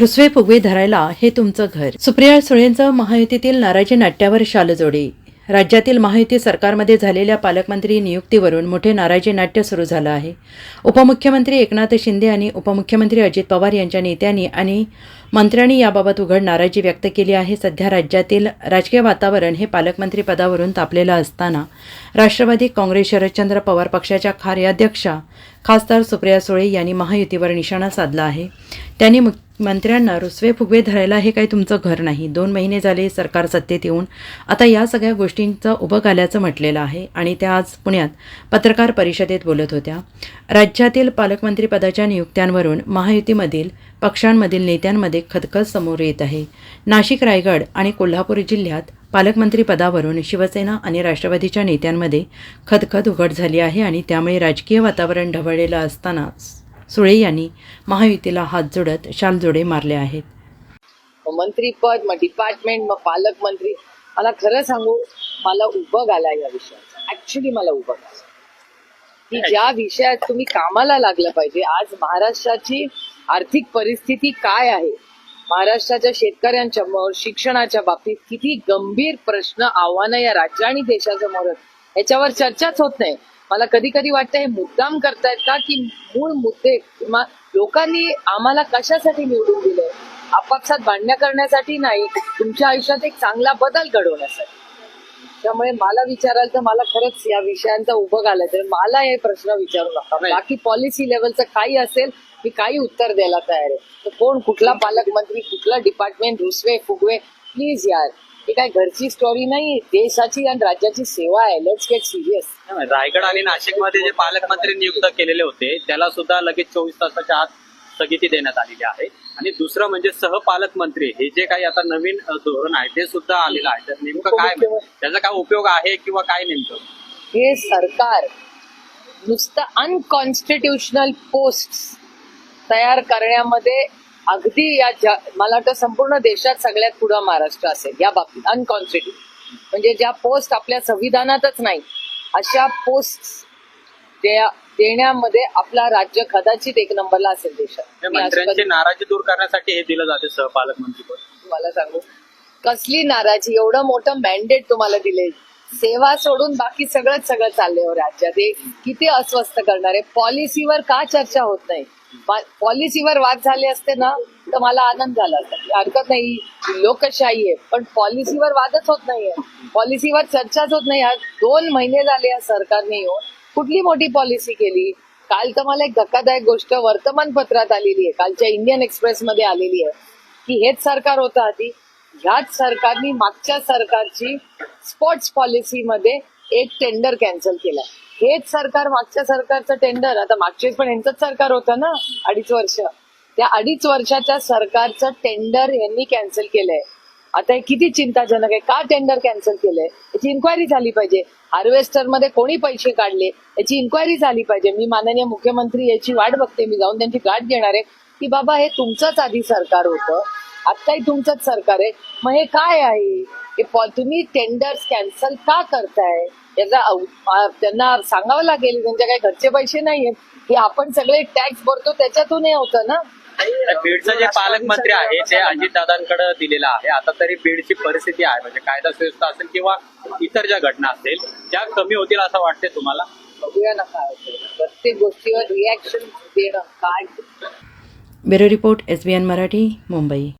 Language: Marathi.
रुसवे फुगवे धरायला हे तुमचं घर. सुप्रिया सुळेंचं महायुतीतील नाराजी नाट्यावर शालजोडे. राज्यातील महायुती सरकारमध्ये झालेल्या पालकमंत्री नियुक्तीवरून मोठे नाराजी नाट्य सुरू झालं आहे. उपमुख्यमंत्री एकनाथ शिंदे आणि उपमुख्यमंत्री अजित पवार यांच्या नेत्यांनी आणि मंत्र्यांनी याबाबत उघड नाराजी व्यक्त केली आहे. सध्या राज्यातील राजकीय वातावरण हे पालकमंत्री पदावरून तापलेलं असताना राष्ट्रवादी काँग्रेस शरदचंद्र पवार पक्षाच्या कार्याध्यक्षा खासदार सुप्रिया सुळे यांनी महायुतीवर निशाणा साधला आहे. त्यांनी मुख मंत्र्यांना रुसवे फुगवे धरायला हे काही तुमचं घर नाही. दोन महिने झाले सरकार सत्तेत येऊन. आता या सगळ्या गोष्टींचं उभं आल्याचं म्हटलेलं आहे आणि त्या आज पुण्यात पत्रकार परिषदेत बोलत होत्या. राज्यातील पालकमंत्रीपदाच्या नियुक्त्यांवरून महायुतीमधील पक्षांमधील नेत्यांमध्ये खदखद समोर येत आहे. नाशिक रायगड आणि कोल्हापूर जिल्ह्यात पालकमंत्रीपदावरून शिवसेना आणि राष्ट्रवादीच्या नेत्यांमध्ये खदखद उघड झाली आहे आणि त्यामुळे राजकीय वातावरण ढवळलेलं असतानाच सुळे यांनी महायुतीला हात जोडत शालजोडे मारले आहेत. मंत्रीपद मग डिपार्टमेंट मग पालकमंत्री. मला खरं सांगू मला उभं आला या विषयाचा. ऍक्च्युली मला उभं आला की ज्या विषयात तुम्ही कामाला लागलं पाहिजे आज महाराष्ट्राची आर्थिक परिस्थिती काय आहे? महाराष्ट्राच्या शेतकऱ्यांच्या शिक्षणाच्या बाबतीत किती गंभीर प्रश्न आव्हानं या राज्य आणि देशासमोर याच्यावर चर्चाच होत नाही. मला कधी कधी वाटतं हे मुद्दाम करतायत का की मूळ मुद्दे किंवा लोकांनी आम्हाला कशासाठी निवडून दिले? आपापसात भांडण्या करण्यासाठी नाही तुमच्या आयुष्यात एक चांगला बदल घडवण्यासाठी. त्यामुळे मला विचाराल तर मला खरंच या विषयांचा उभं आलाय तर मला हे प्रश्न विचारू नका. बाकी पॉलिसी लेवलचं काही असेल मी काही उत्तर द्यायला तयार आहे. तर कोण? कुठला पालकमंत्री कुठला डिपार्टमेंट रुसवे फुगवे? प्लीज यार. ही काय घरची स्टोरी नाही देशाची आणि राज्याची सेवा आहे. लेट्स गेट सिरियस रायगड आणि नाशिकमध्ये जे पालकमंत्री नियुक्त केलेले होते त्याला सुद्धा लगेच चोवीस तासाच्या आत स्थगिती देण्यात आलेली आहे. आणि दुसरं म्हणजे सहपालकमंत्री हे जे काही आता नवीन धोरण आहे ते सुद्धा आलेलं आहे. तर नेमकं काय म्हणजे? त्याचा काय उपयोग आहे किंवा काय नेमकं? हे सरकार नुसतं अनकॉन्स्टिट्युशनल पोस्ट तयार करण्यामध्ये अगदी या मला वाटतं संपूर्ण देशात सगळ्यात पुढं महाराष्ट्र असेल या बाबतीत अनकॉन्स्टिट्यू म्हणजे ज्या पोस्ट आपल्या संविधानातच नाही अशा पोस्ट देण्यामध्ये आपला राज्य कदाचित एक नंबरला असेल देशात. मंत्र्यांची नाराजी दूर करण्यासाठी हे दिलं जाते सहपालकमंत्री पद तुम्हाला सांगू? कसली नाराजी? एवढं मोठं मॅन्डेट तुम्हाला दिले. सेवा सोडून बाकी सगळंच सगळं चाललंय हो राज्यात. हे किती अस्वस्थ करणार? पॉलिसीवर का चर्चा होत नाही? पॉलिसीवर वाद झाले असते ना तर मला आनंद झाला असता. म्हणजे हरकत नाही लोकशाही आहे. पण पॉलिसीवर वादच होत नाहीये पॉलिसीवर चर्चाच होत नाही. आज दोन महिने झाले या सरकारने येऊन. कुठली मोठी पॉलिसी केली? काल तर मला एक धक्कादायक गोष्ट वर्तमानपत्रात आलेली आहे. कालच्या इंडियन एक्सप्रेस मध्ये आलेली आहे. की हेच सरकार होतं आधी. ह्याच सरकारनी मागच्या सरकारची स्पोर्ट्स पॉलिसीमध्ये एक टेंडर कॅन्सल केलं. हेच सरकार मागच्या सरकारचं टेंडर आता मागच्या पण यांचंच सरकार होतं ना अडीच वर्ष. त्या अडीच वर्षाच्या सरकारचं टेंडर यांनी कॅन्सल केलंय. आता हे किती चिंताजनक आहे. का टेंडर कॅन्सल केलंय? याची इन्क्वायरी झाली पाहिजे. हार्वेस्टरमध्ये कोणी पैसे काढले? याची इन्क्वायरी झाली पाहिजे. मी माननीय मुख्यमंत्री याची वाट बघते. मी जाऊन त्यांची गाठ घेणार आहे. की बाबा हे तुमचंच आधी सरकार होतं. आत्ताही तुमचंच सरकार आहे. मग हे काय आहे? हे तुम्ही टेंडर्स कॅन्सल का करताय? याचा अव- आ- त्यांना सांगावं लागेल त्यांच्या काही घरचे पैसे नाहीयेत. हे आपण सगळे टॅक्स भरतो त्याच्यातून हे होतं ना? बीडचं जे पालकमंत्री आहे ते अजितदादांकडे दिलेलं आहे. आता तरी बीडची परिस्थिती आहे म्हणजे कायदा सुव्यवस्था असेल किंवा इतर ज्या घटना असतील त्या कमी होतील असं वाटते तुम्हाला? बघूया ना काय होतं. प्रत्येक गोष्टीवर रिॲक्शन देणं काय? Bureau report S B N Marathi Mumbai.